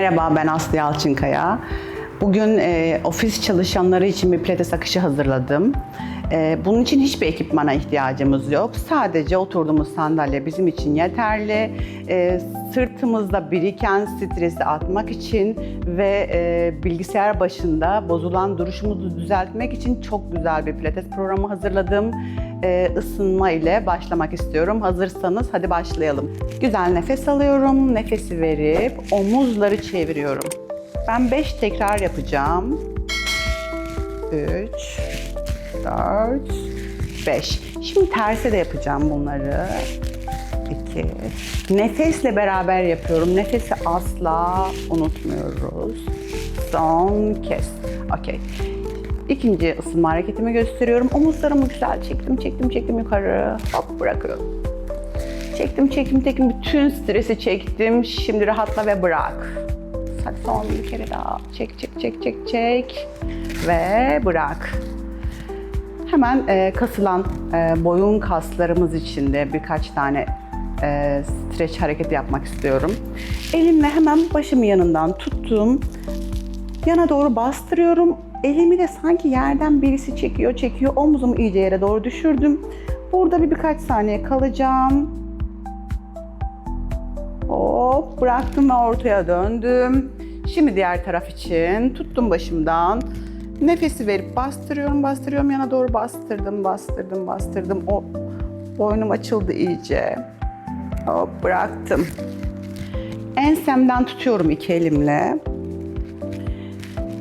Merhaba ben Aslı Yalçınkaya. Bugün e, ofis çalışanları için bir pilates akışı hazırladım. E, bunun için hiçbir ekipmana ihtiyacımız yok. Sadece oturduğumuz sandalye bizim için yeterli. E, sırtımızda biriken stresi atmak için ve e, bilgisayar başında bozulan duruşumuzu düzeltmek için çok güzel bir pilates programı hazırladım. E, ısınma ile başlamak istiyorum. Hazırsanız hadi başlayalım. Güzel nefes alıyorum. Nefesi verip omuzları çeviriyorum. Ben 5 tekrar yapacağım. 3 4 5. Şimdi terse de yapacağım bunları. 2 Nefesle beraber yapıyorum. Nefesi asla unutmuyoruz. Son kez. Okey. İkinci ısınma hareketimi gösteriyorum. Omuzlarımı güzel çektim, çektim, çektim yukarı. Hop bırakıyorum. Çektim, çektim, çektim. Bütün stresi çektim. Şimdi rahatla ve bırak. Hadi son bir kere daha. Çek, çek, çek, çek, çek. Ve bırak. Hemen e, kasılan e, boyun kaslarımız için de birkaç tane e, streç hareketi yapmak istiyorum. Elimle hemen başımı yanından tuttum. Yana doğru bastırıyorum. Elimi de sanki yerden birisi çekiyor, çekiyor. Omzumu iyice yere doğru düşürdüm. Burada bir birkaç saniye kalacağım. Hop bıraktım ve ortaya döndüm. Şimdi diğer taraf için tuttum başımdan. Nefesi verip bastırıyorum, bastırıyorum. Yana doğru bastırdım, bastırdım, bastırdım. O boynum açıldı iyice. Hop bıraktım. Ensemden tutuyorum iki elimle.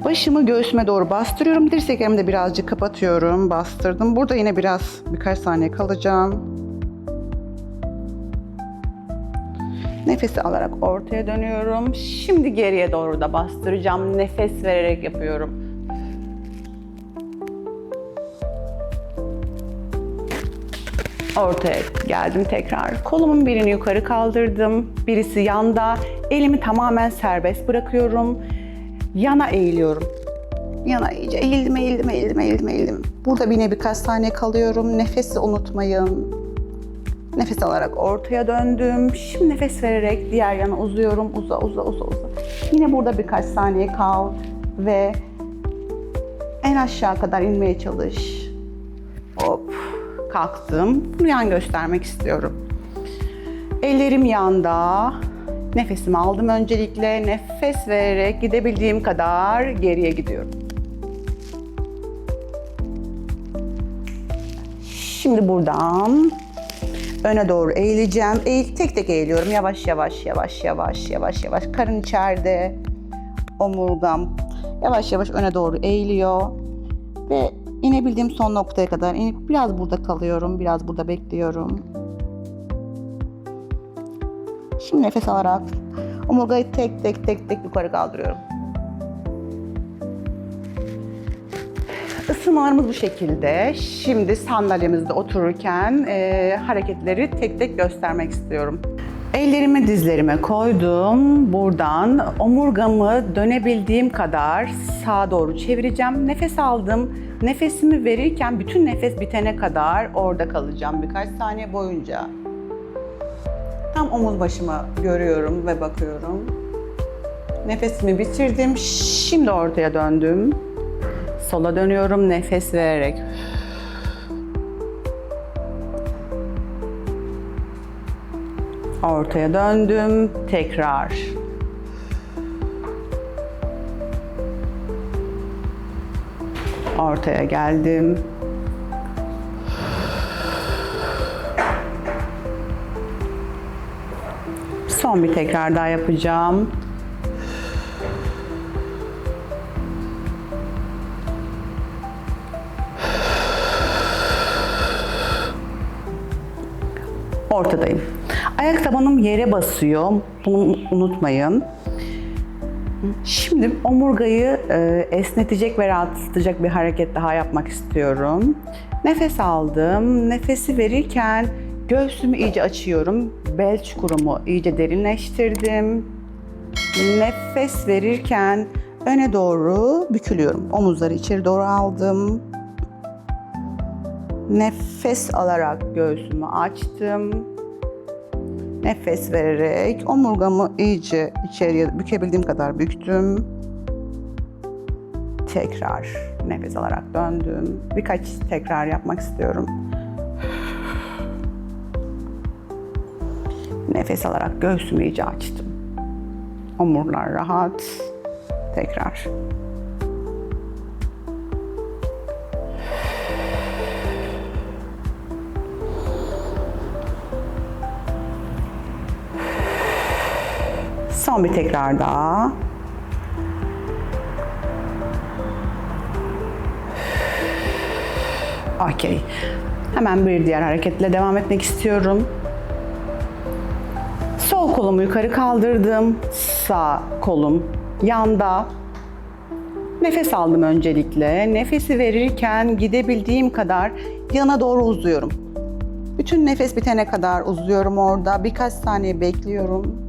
Başımı göğsüme doğru bastırıyorum. Dirseklerimi de birazcık kapatıyorum. Bastırdım. Burada yine biraz birkaç saniye kalacağım. Nefesi alarak ortaya dönüyorum. Şimdi geriye doğru da bastıracağım. Nefes vererek yapıyorum. Ortaya geldim tekrar. Kolumun birini yukarı kaldırdım. Birisi yanda. Elimi tamamen serbest bırakıyorum. Yana eğiliyorum. Yana iyice eğildim, eğildim, eğildim, eğildim, eğildim. Burada yine birkaç saniye kalıyorum. Nefesi unutmayın. Nefes alarak ortaya döndüm. Şimdi nefes vererek diğer yana uzuyorum. Uza, uza, uza, uza. Yine burada birkaç saniye kal ve en aşağı kadar inmeye çalış. Kalktım. Bunu yan göstermek istiyorum. Ellerim yanda. Nefesimi aldım öncelikle. Nefes vererek gidebildiğim kadar geriye gidiyorum. Şimdi buradan öne doğru eğileceğim. Eğil, tek tek eğiliyorum. Yavaş yavaş yavaş yavaş yavaş yavaş. Karın içeride. Omurgam yavaş yavaş öne doğru eğiliyor. Ve inebildiğim son noktaya kadar inip biraz burada kalıyorum. Biraz burada bekliyorum. Şimdi nefes alarak omurgayı tek tek tek tek yukarı kaldırıyorum. Isınmalarımız bu şekilde. Şimdi sandalyemizde otururken e, hareketleri tek tek göstermek istiyorum. Ellerimi dizlerime koydum. Buradan omurgamı dönebildiğim kadar sağa doğru çevireceğim. Nefes aldım. Nefesimi verirken bütün nefes bitene kadar orada kalacağım birkaç saniye boyunca. Tam omuz başımı görüyorum ve bakıyorum. Nefesimi bitirdim. Şimdi ortaya döndüm. Sola dönüyorum nefes vererek. Ortaya döndüm. Tekrar. Ortaya geldim. Son bir tekrar daha yapacağım. Ortadayım. Ayak tabanım yere basıyor. Bunu unutmayın. Şimdi omurgayı e, esnetecek ve rahatlatacak bir hareket daha yapmak istiyorum. Nefes aldım. Nefesi verirken göğsümü iyice açıyorum. Bel çukurumu iyice derinleştirdim. Nefes verirken öne doğru bükülüyorum. Omuzları içeri doğru aldım. Nefes alarak göğsümü açtım. Nefes vererek omurgamı iyice içeriye bükebildiğim kadar büktüm. Tekrar nefes alarak döndüm. Birkaç tekrar yapmak istiyorum. Nefes alarak göğsümü iyice açtım. Omurlar rahat. Tekrar. Son bir tekrar daha. Okey. Hemen bir diğer hareketle devam etmek istiyorum. Sol kolumu yukarı kaldırdım. Sağ kolum yanda. Nefes aldım öncelikle. Nefesi verirken gidebildiğim kadar yana doğru uzuyorum. Bütün nefes bitene kadar uzuyorum orada. Birkaç saniye bekliyorum.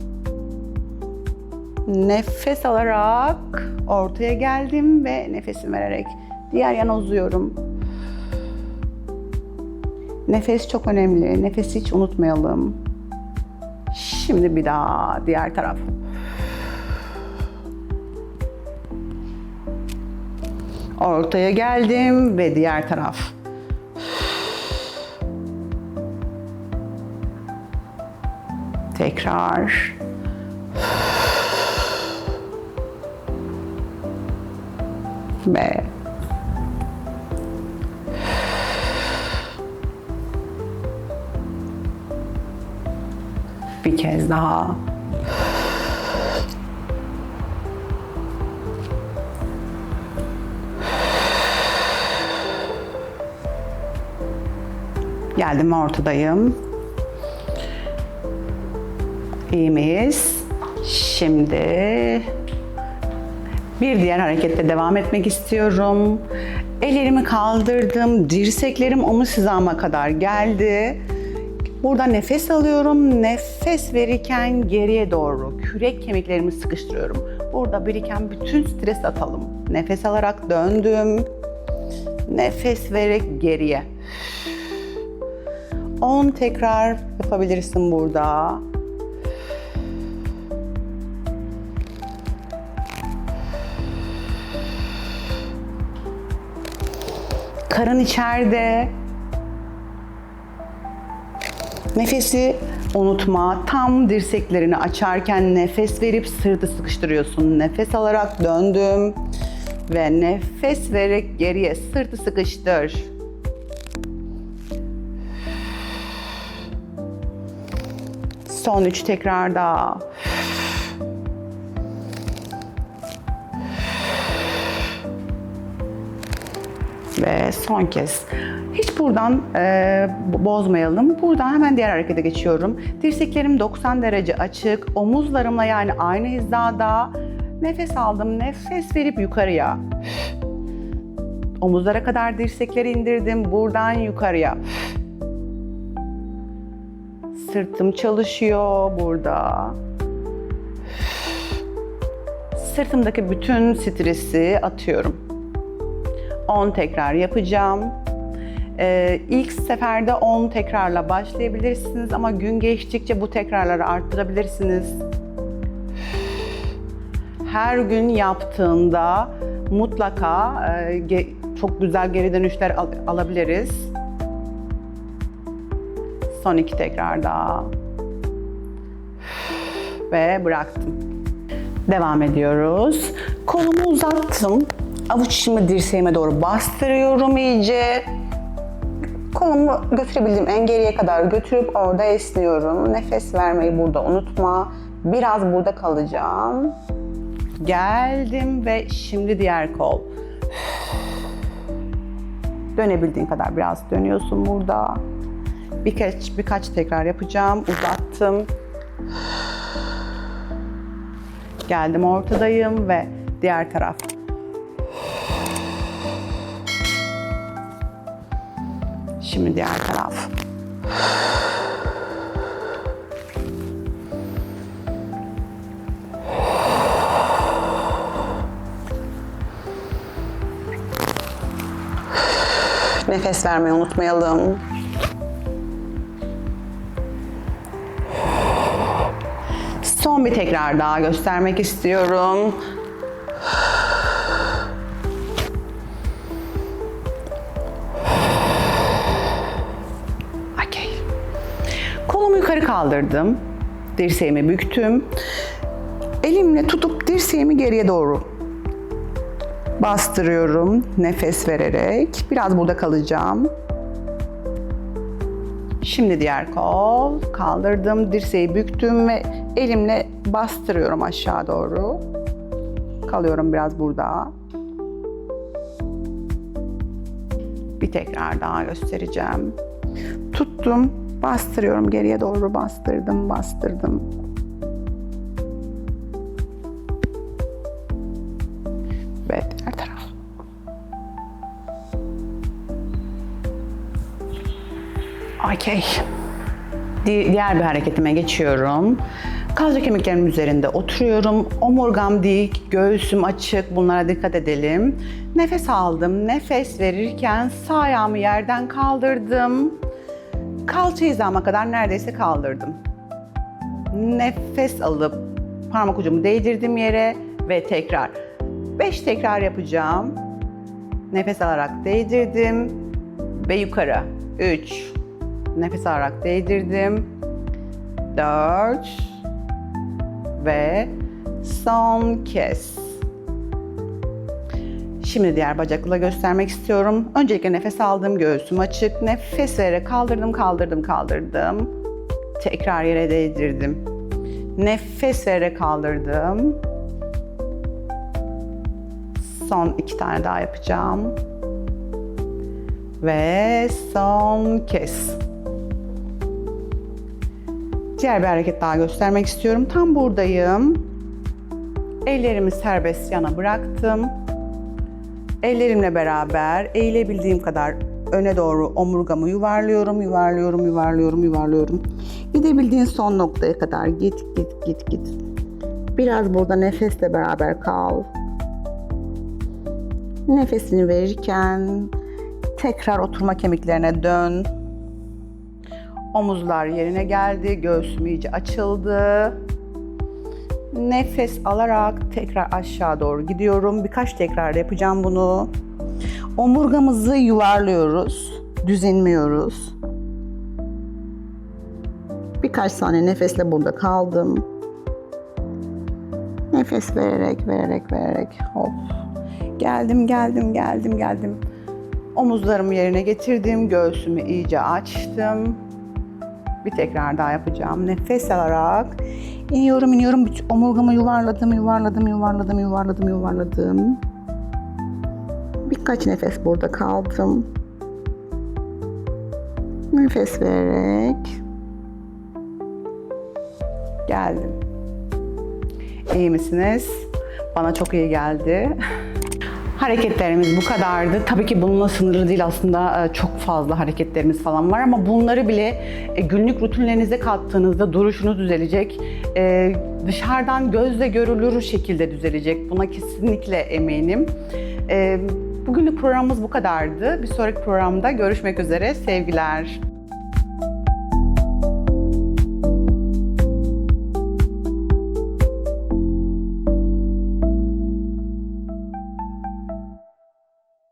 Nefes alarak ortaya geldim ve nefesimi vererek diğer yana uzuyorum. Nefes çok önemli. Nefesi hiç unutmayalım. Şimdi bir daha diğer taraf. Ortaya geldim ve diğer taraf. Tekrar. Ve bir kez daha. Geldim ortadayım. İyi miyiz? Şimdi bir diğer hareketle devam etmek istiyorum. Ellerimi kaldırdım. Dirseklerim omuz hizama kadar geldi. Burada nefes alıyorum. Nefes verirken geriye doğru kürek kemiklerimi sıkıştırıyorum. Burada biriken bütün stres atalım. Nefes alarak döndüm. Nefes vererek geriye. 10 tekrar yapabilirsin burada. Karın içeride. Nefesi unutma. Tam dirseklerini açarken nefes verip sırtı sıkıştırıyorsun. Nefes alarak döndüm. Ve nefes vererek geriye sırtı sıkıştır. Son üç tekrar Ve son kez. Hiç buradan e, bo- bozmayalım. Buradan hemen diğer harekete geçiyorum. Dirseklerim 90 derece açık. Omuzlarımla yani aynı hizada. Nefes aldım. Nefes verip yukarıya. Omuzlara kadar dirsekleri indirdim. Buradan yukarıya. Sırtım çalışıyor burada. Sırtımdaki bütün stresi atıyorum. 10 tekrar yapacağım. Ee, ilk seferde 10 tekrarla başlayabilirsiniz ama gün geçtikçe bu tekrarları arttırabilirsiniz. Her gün yaptığında mutlaka e, çok güzel geri dönüşler al- alabiliriz. Son iki tekrar daha. Ve bıraktım. Devam ediyoruz. Kolumu uzattım. Avuç içimi dirseğime doğru bastırıyorum iyice. Kolumu götürebildiğim en geriye kadar götürüp orada esniyorum. Nefes vermeyi burada unutma. Biraz burada kalacağım. Geldim ve şimdi diğer kol. Dönebildiğin kadar biraz dönüyorsun burada. Birkaç birkaç tekrar yapacağım. Uzattım. Geldim ortadayım ve diğer taraf. Şimdi diğer taraf. Nefes vermeyi unutmayalım. Son bir tekrar daha göstermek istiyorum. Kaldırdım. Dirseğimi büktüm. Elimle tutup dirseğimi geriye doğru bastırıyorum nefes vererek. Biraz burada kalacağım. Şimdi diğer kol kaldırdım, dirseği büktüm ve elimle bastırıyorum aşağı doğru. Kalıyorum biraz burada. Bir tekrar daha göstereceğim. Tuttum, bastırıyorum geriye doğru bastırdım, bastırdım. Ve diğer taraf. Okey. Di- Diğer bir hareketime geçiyorum. Kalça kemiklerimin üzerinde oturuyorum. Omurgam dik, göğsüm açık. Bunlara dikkat edelim. Nefes aldım. Nefes verirken sağ ayağımı yerden kaldırdım. Kalça hizama kadar neredeyse kaldırdım. Nefes alıp parmak ucumu değdirdim yere ve tekrar. 5 tekrar yapacağım. Nefes alarak değdirdim ve yukarı. 3. Nefes alarak değdirdim. 4 ve son kez. Şimdi diğer bacakla göstermek istiyorum. Öncelikle nefes aldım, göğsüm açık. Nefes vererek kaldırdım, kaldırdım, kaldırdım. Tekrar yere değdirdim. Nefes vererek kaldırdım. Son iki tane daha yapacağım. Ve son kez. Diğer bir hareket daha göstermek istiyorum. Tam buradayım. Ellerimi serbest yana bıraktım. Ellerimle beraber eğilebildiğim kadar öne doğru omurgamı yuvarlıyorum, yuvarlıyorum, yuvarlıyorum, yuvarlıyorum. Gidebildiğin son noktaya kadar git, git, git, git. Biraz burada nefesle beraber kal. Nefesini verirken tekrar oturma kemiklerine dön. Omuzlar yerine geldi, göğsüm iyice açıldı. Nefes alarak tekrar aşağı doğru gidiyorum. Birkaç tekrar yapacağım bunu. Omurgamızı yuvarlıyoruz, düz inmiyoruz. Birkaç saniye nefesle burada kaldım. Nefes vererek, vererek, vererek. Hop. Geldim, geldim, geldim, geldim. Omuzlarımı yerine getirdim. Göğsümü iyice açtım. Bir tekrar daha yapacağım. Nefes alarak iniyorum, iniyorum. Bütün omurgamı yuvarladım, yuvarladım, yuvarladım, yuvarladım, yuvarladım. Birkaç nefes burada kaldım. Nefes vererek geldim. İyi misiniz? Bana çok iyi geldi. Hareketlerimiz bu kadardı. Tabii ki bununla sınırlı değil aslında e, çok fazla hareketlerimiz falan var ama bunları bile e, günlük rutinlerinize kattığınızda duruşunuz düzelecek. E, Dışarıdan gözle görülür şekilde düzelecek. Buna kesinlikle eminim. E, Bugünlük programımız bu kadardı. Bir sonraki programda görüşmek üzere. Sevgiler.